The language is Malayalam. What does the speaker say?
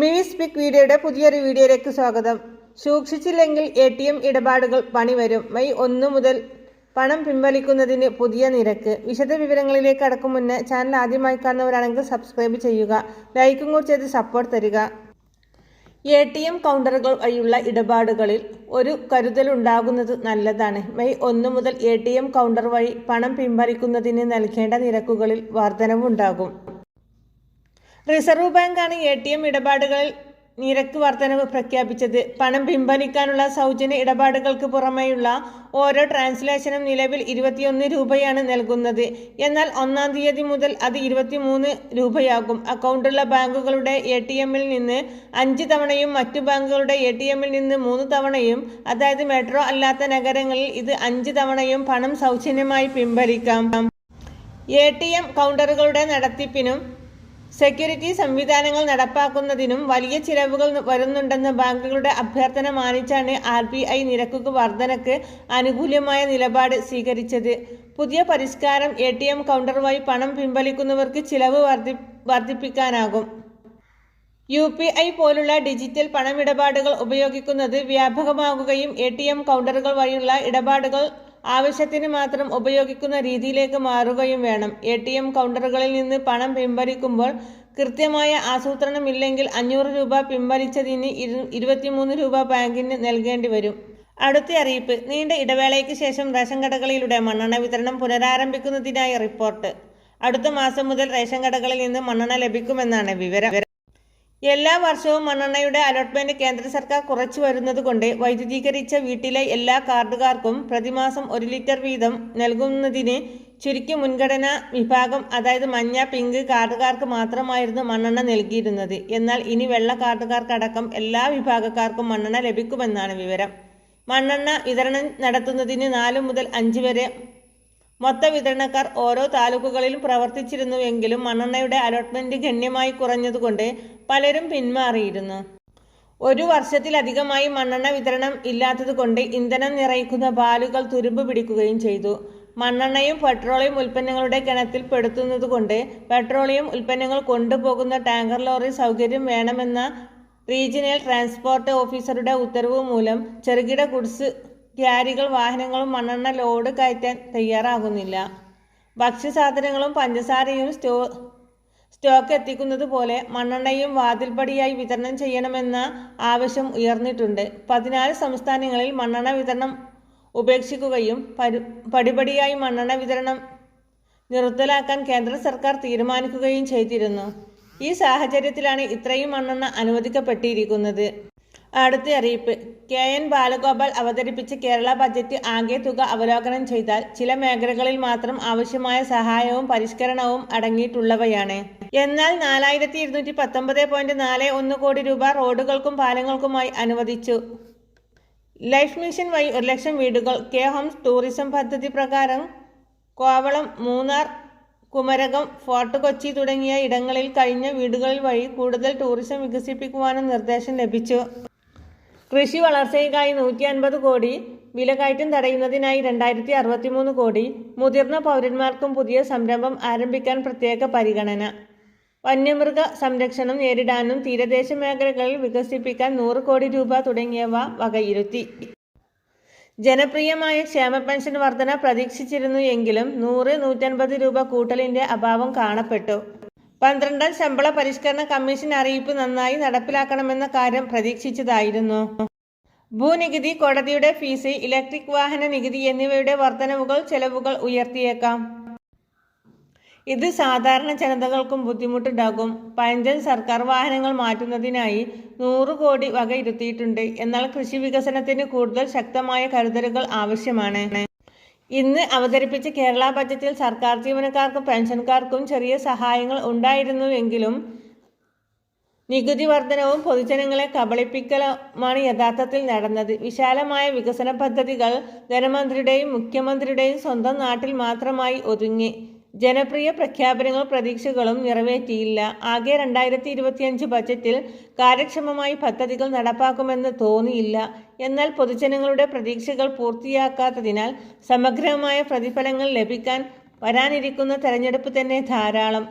മിവി സ്പിക് വീഡിയോയുടെ പുതിയൊരു വീഡിയോയിലേക്ക് സ്വാഗതം. സൂക്ഷിച്ചില്ലെങ്കിൽ എ ടി എം ഇടപാടുകൾ പണിവരും. മെയ് ഒന്ന് മുതൽ പണം പിൻവലിക്കുന്നതിന് പുതിയ നിരക്ക്. വിശദ വിവരങ്ങളിലേക്ക് കടക്കും മുന്നേ ചാനൽ ആദ്യമായി കാണുന്നവരാണെങ്കിൽ സബ്സ്ക്രൈബ് ചെയ്യുക. ലൈക്കും കൂടി ചെയ്ത് സപ്പോർട്ട് തരിക. എ ടി എം കൗണ്ടറുകൾ വഴിയുള്ള ഇടപാടുകളിൽ ഒരു കരുതൽ ഉണ്ടാകുന്നത് നല്ലതാണ്. മെയ് ഒന്ന് മുതൽ എ ടി എം കൗണ്ടർ വഴി പണം പിൻവലിക്കുന്നതിന് നൽകേണ്ട നിരക്കുകളിൽ വർധനവുണ്ടാകും. റിസർവ് ബാങ്കാണ് എ ടി എം ഇടപാടുകളിൽ നിരക്ക് വർധനവ് പ്രഖ്യാപിച്ചത്. പണം പിൻവലിക്കാനുള്ള സൗജന്യ ഇടപാടുകൾക്ക് പുറമെയുള്ള ഓരോ ട്രാൻസ്ലേഷനും നിലവിൽ ഇരുപത്തിയൊന്ന് രൂപയാണ് നൽകുന്നത്. എന്നാൽ ഒന്നാം തീയതി മുതൽ അത് ഇരുപത്തിമൂന്ന് രൂപയാകും. അക്കൗണ്ടുള്ള ബാങ്കുകളുടെ എ ടി എമ്മിൽ നിന്ന് അഞ്ച് തവണയും മറ്റു ബാങ്കുകളുടെ എ ടി എമ്മിൽ നിന്ന് മൂന്ന് തവണയും അതായത് മെട്രോ അല്ലാത്ത നഗരങ്ങളിൽ ഇത് അഞ്ച് തവണയും പണം സൗജന്യമായി പിൻവലിക്കാം. എ ടി എം കൗണ്ടറുകളുടെ നടത്തിപ്പിനും സെക്യൂരിറ്റി സംവിധാനങ്ങൾ നടപ്പാക്കുന്നതിനും വലിയ ചിലവുകൾ വരുന്നുണ്ടെന്ന ബാങ്കുകളുടെ അഭ്യർത്ഥന മാനിച്ചാണ് ആർ ബി ഐ നിരക്കുകൾ വർധനക്ക് അനുകൂലമായ നിലപാട് സ്വീകരിച്ചത്. പുതിയ പരിഷ്കാരം എ ടി എം കൗണ്ടർ വഴി പണം പിൻവലിക്കുന്നവർക്ക് ചിലവ് വർദ്ധി വർദ്ധിപ്പിക്കാനാകും യു പി ഐ പോലുള്ള ഡിജിറ്റൽ പണമിടപാടുകൾ ഉപയോഗിക്കുന്നത് വ്യാപകമാകുകയും എ ടി എം കൗണ്ടറുകൾ വഴിയുള്ള ഇടപാടുകൾ ആവശ്യത്തിന് മാത്രം ഉപയോഗിക്കുന്ന രീതിയിലേക്ക് മാറുകയും വേണം. എ ടി എം കൗണ്ടറുകളിൽ നിന്ന് പണം പിൻവലിക്കുമ്പോൾ കൃത്യമായ ആസൂത്രണമില്ലെങ്കിൽ അഞ്ഞൂറ് രൂപ പിൻവലിച്ചതിന് ഇരു ഇരുപത്തിമൂന്ന് രൂപ ബാങ്കിന് നൽകേണ്ടി വരും. അടുത്ത അറിയിപ്പ്. നീണ്ട ഇടവേളയ്ക്ക് ശേഷം റേഷൻ കടകളിലൂടെ മണ്ണെണ്ണ വിതരണം പുനരാരംഭിക്കുന്നതിനായി റിപ്പോർട്ട്. അടുത്ത മാസം മുതൽ റേഷൻ കടകളിൽ നിന്ന് മണ്ണെണ്ണ ലഭിക്കുമെന്നാണ് വിവരം. എല്ലാ വർഷവും മണ്ണെണ്ണയുടെ അലോട്ട്മെന്റ് കേന്ദ്ര സർക്കാർ കുറച്ചു വരുന്നതുകൊണ്ട് വൈദ്യുതീകരിച്ച വീട്ടിലെ എല്ലാ കാർഡുകാർക്കും പ്രതിമാസം ഒരു ലിറ്റർ വീതം നൽകുന്നതിന് ചുരുക്കി മുൻഗണനാ വിഭാഗം അതായത് മഞ്ഞ പിങ്ക് കാർഡുകാർക്ക് മാത്രമായിരുന്നു മണ്ണെണ്ണ നൽകിയിരുന്നത്. എന്നാൽ ഇനി വെള്ള കാർഡുകാർക്കടക്കം എല്ലാ വിഭാഗക്കാർക്കും മണ്ണെണ്ണ ലഭിക്കുമെന്നാണ് വിവരം. മണ്ണെണ്ണ വിതരണം നടത്തുന്നതിന് നാലു മുതൽ അഞ്ച് വരെ മൊത്ത വിതരണക്കാർ ഓരോ താലൂക്കുകളിലും പ്രവർത്തിച്ചിരുന്നുവെങ്കിലും മണ്ണെണ്ണയുടെ അലോട്ട്മെന്റ് ഗണ്യമായി കുറഞ്ഞതുകൊണ്ട് പലരും പിന്മാറിയിരുന്നു. ഒരു വർഷത്തിലധികമായി മണ്ണെണ്ണ വിതരണം ഇല്ലാത്തതുകൊണ്ട് ഇന്ധനം നിറയ്ക്കുന്ന ബാലുകൾ തുരുമ്പ് പിടിക്കുകയും ചെയ്തു. മണ്ണെണ്ണയും പെട്രോളിയം ഉൽപ്പന്നങ്ങളുടെ ഗണത്തിൽ പെടുത്തുന്നതുകൊണ്ട് പെട്രോളിയം ഉൽപ്പന്നങ്ങൾ കൊണ്ടുപോകുന്ന ടാങ്കർ ലോറി സൗകര്യം വേണമെന്ന റീജിയണൽ ട്രാൻസ്പോർട്ട് ഓഫീസറുടെ ഉത്തരവ് മൂലം ചെറുകിട ഗുഡ്സ് ക്യാരികൾ വാഹനങ്ങളും മണ്ണെണ്ണ ലോഡ് കയറ്റാൻ തയ്യാറാകുന്നില്ല. ഭക്ഷ്യസാധനങ്ങളും പഞ്ചസാരയും സ്റ്റോ സ്റ്റോക്ക് എത്തിക്കുന്നത് പോലെ മണ്ണെണ്ണയും വാതിൽപ്പടിയായി വിതരണം ചെയ്യണമെന്ന ആവശ്യം ഉയർന്നിട്ടുണ്ട്. പതിനാല് സംസ്ഥാനങ്ങളിൽ മണ്ണെണ്ണ വിതരണം ഉപേക്ഷിക്കുകയും പരി പടിപടിയായി മണ്ണെണ്ണ വിതരണം നിർത്തലാക്കാൻ കേന്ദ്ര സർക്കാർ തീരുമാനിക്കുകയും ചെയ്തിരുന്നു. ഈ സാഹചര്യത്തിലാണ് ഇത്രയും മണ്ണെണ്ണ അനുവദിക്കപ്പെട്ടിരിക്കുന്നത്. അടുത്ത അറിയിപ്പ്. കെ എൻ ബാലഗോപാൽ അവതരിപ്പിച്ച കേരള ബജറ്റ് ആകെ തുക അവലോകനം ചെയ്താൽ ചില മേഖലകളിൽ മാത്രം ആവശ്യമായ സഹായവും പരിഷ്കരണവും അടങ്ങിയിട്ടുള്ളവയാണ്. എന്നാൽ നാലായിരത്തി ഇരുന്നൂറ്റി പത്തൊമ്പത് പോയിന്റ് നാല് ഒന്ന് കോടി രൂപ റോഡുകൾക്കും പാലങ്ങൾക്കുമായി അനുവദിച്ചു. ലൈഫ് മിഷൻ വഴി ഒരു ലക്ഷം വീടുകൾ കെ ഹോംസ് ടൂറിസം പദ്ധതി പ്രകാരം കോവളം മൂന്നാർ കുമരകം ഫോർട്ട് കൊച്ചി തുടങ്ങിയ ഇടങ്ങളിൽ കഴിഞ്ഞ വീടുകളിൽ വഴി കൂടുതൽ ടൂറിസം വികസിപ്പിക്കുവാനും നിർദ്ദേശം ലഭിച്ചു. കൃഷി വളർച്ചയ്ക്കായി നൂറ്റി അൻപത് കോടി വിലക്കയറ്റം തടയുന്നതിനായി രണ്ടായിരത്തി അറുപത്തിമൂന്ന് കോടി മുതിർന്ന പൗരന്മാർക്കും പുതിയ സംരംഭം ആരംഭിക്കാൻ പ്രത്യേക പരിഗണന. വന്യമൃഗ സംരക്ഷണം നേരിടാനും തീരദേശ മേഖലകളിൽ വികസിപ്പിക്കാൻ നൂറ് കോടി രൂപ തുടങ്ങിയവ വകയിരുത്തി. ജനപ്രിയമായ ക്ഷേമ പെൻഷൻ വർധന പ്രതീക്ഷിച്ചിരുന്നു എങ്കിലും നൂറ് നൂറ്റൻപത് രൂപ കൂട്ടലിന്റെ അഭാവം കാണപ്പെട്ടു. പന്ത്രണ്ടാം ശമ്പള പരിഷ്കരണ കമ്മീഷൻ അറിയിപ്പ് നന്നായി നടപ്പിലാക്കണമെന്ന കാര്യം പ്രതീക്ഷിച്ചതായിരുന്നു. ഭൂനികുതി കോടതിയുടെ ഫീസ് ഇലക്ട്രിക് വാഹന നികുതി എന്നിവയുടെ വർധനവുകൾ ചെലവുകൾ ഉയർത്തിയേക്കാം. ഇത് സാധാരണ ജനതകൾക്കും ബുദ്ധിമുട്ടുണ്ടാകും. പഞ്ചൻ സർക്കാർ വാഹനങ്ങൾ മാറ്റുന്നതിനായി നൂറ് കോടി വകയിരുത്തിയിട്ടുണ്ട്. എന്നാൽ കൃഷി വികസനത്തിന് കൂടുതൽ ശക്തമായ കരുതലുകൾ ആവശ്യമാണ്. ഇന്ന് അവതരിപ്പിച്ച കേരള ബജറ്റിൽ സർക്കാർ ജീവനക്കാർക്കും പെൻഷൻകാർക്കും ചെറിയ സഹായങ്ങൾ ഉണ്ടായിരുന്നുവെങ്കിലും നികുതി വർധനവും പൊതുജനങ്ങളെ കബളിപ്പിക്കലുമാണ് യഥാർത്ഥത്തിൽ നടന്നത്. വിശാലമായ വികസന പദ്ധതികൾ ധനമന്ത്രിയുടെയും മുഖ്യമന്ത്രിയുടെയും സ്വന്തം നാട്ടിൽ മാത്രമായി ഒതുങ്ങി ജനപ്രിയ പ്രഖ്യാപനങ്ങളും പ്രതീക്ഷകളും നിറവേറ്റിയില്ല. ആകെ രണ്ടായിരത്തി ഇരുപത്തിയഞ്ച് ബജറ്റിൽ കാര്യക്ഷമമായി പദ്ധതികൾ നടപ്പാക്കുമെന്ന് തോന്നിയില്ല. എന്നാൽ പൊതുജനങ്ങളുടെ പ്രതീക്ഷകൾ പൂർത്തിയാക്കാത്തതിനാൽ സമഗ്രമായ പ്രതിഫലങ്ങൾ ലഭിക്കാൻ വരാനിരിക്കുന്ന തെരഞ്ഞെടുപ്പ് തന്നെ ധാരാളം.